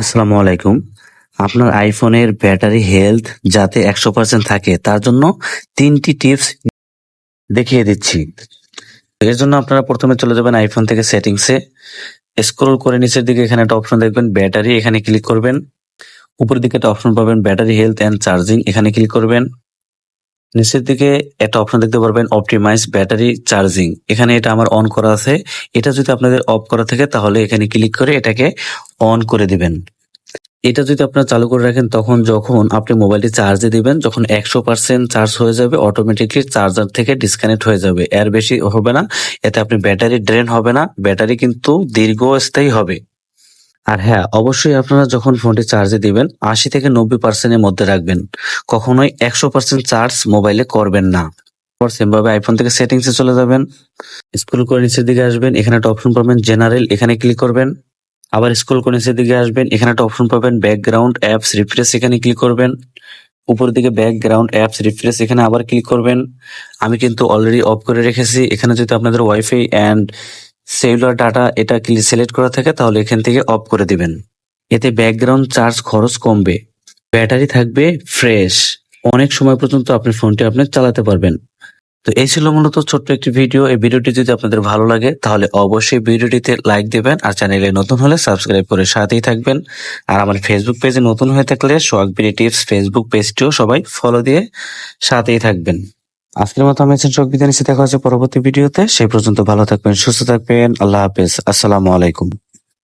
আসসালামু আলাইকুম। আপনার আইফোনের ব্যাটারি হেলথ যাতে একশো পার্সেন্ট থাকে, তার জন্য তিনটি টিপস দেখিয়ে দিচ্ছি। এর জন্য আপনারা প্রথমে চলে যাবেন আইফোন থেকে সেটিংসে স্ক্রোল করে নিচের দিকে এখানে একটা অপশন দেখবেন ব্যাটারি এখানে ক্লিক করবেন। উপরের দিকে একটা অপশন পাবেন ব্যাটারি হেলথ অ্যান্ড চার্জিং এখানে ক্লিক করবেন। নিচের দিকে একটা অপশন দেখতে পারবেন অপটিমাইজ ব্যাটারি চার্জিং এখানে এটা আমার অন করা আছে। এটা যদি আপনাদের অফ করা থাকে, তাহলে এখানে ক্লিক করে এটাকে অন করে দিবেন। এটা যদি আপনারা চালু করে রাখেন, তখন যখন আপনি মোবাইলটি চার্জে দিবেন, যখন একশো পার্সেন্ট চার্জ হয়ে যাবে অটোমেটিকলি চার্জার থেকে ডিসকানেক্ট হয়ে যাবে। এর বেশি হবে না। এতে আপনি ব্যাটারি ড্রেন হবে না। ব্যাটারি কিন্তু দীর্ঘস্থায়ী হবে। আর হ্যাঁ অবশ্যই আপনারা যখন ফোনটি চার্জে দিবেন, আশি থেকে নব্বই পার্সেন্টের মধ্যে রাখবেন। কখনোই একশো পার্সেন্ট চার্জ মোবাইলে করবেন না। পর সেম ভাবে আইফোন থেকে সেটিংসে চলে যাবেন। স্ক্রল করে নিচের দিকে আসবেন, এখানে একটা অপশন পাবেন জেনারেল এখানে ক্লিক করবেন। আবার স্ক্রল করে নিচের দিকে আসবেন, এখানে একটা অপশন পাবেন ব্যাকগ্রাউন্ড অ্যাপস রিফ্রেশ এখানে ক্লিক করবেন। উপরের দিকে ব্যাকগ্রাউন্ড অ্যাপস রিফ্রেশ এখানে আবার ক্লিক করবেন। আমি কিন্তু অলরেডি অফ করে রেখেছি। এখানে যদি আপনাদের ওয়াইফাই অ্যান্ড সেলুলার ডাটা এটা সিলেক্ট করা থাকে, তাহলে এখান থেকে অফ করে দিবেন। এতে ব্যাকগ্রাউন্ড চার্জ খরচ কমবে। ব্যাটারি থাকবে ফ্রেশ অনেক সময় পর্যন্ত আপনি ফোনটি আপনি চালাতে পারবেন। তো এই ছিল মূলত ছোট্ট একটি ভিডিও এই ভিডিওটি যদি আপনাদের ভালো লাগে, তাহলে অবশ্যই ভিডিওটিতে লাইক দেবেন আর চ্যানেলে নতুন হলে সাবস্ক্রাইব করে সাথেই থাকবেন। আর আমার ফেসবুক পেজে নতুন হয়ে থাকলে বিডি টিপস ফেসবুক পেজটিও সবাই ফলো দিয়ে সাথেই থাকবেন। আজকের মতো আমি আছেন নিচ্ছি দেখা হচ্ছে পরবর্তী ভিডিওতে। সেই পর্যন্ত ভালো থাকবেন, সুস্থ থাকবেন। আল্লাহ হাফেজ। আসসালামু আলাইকুম।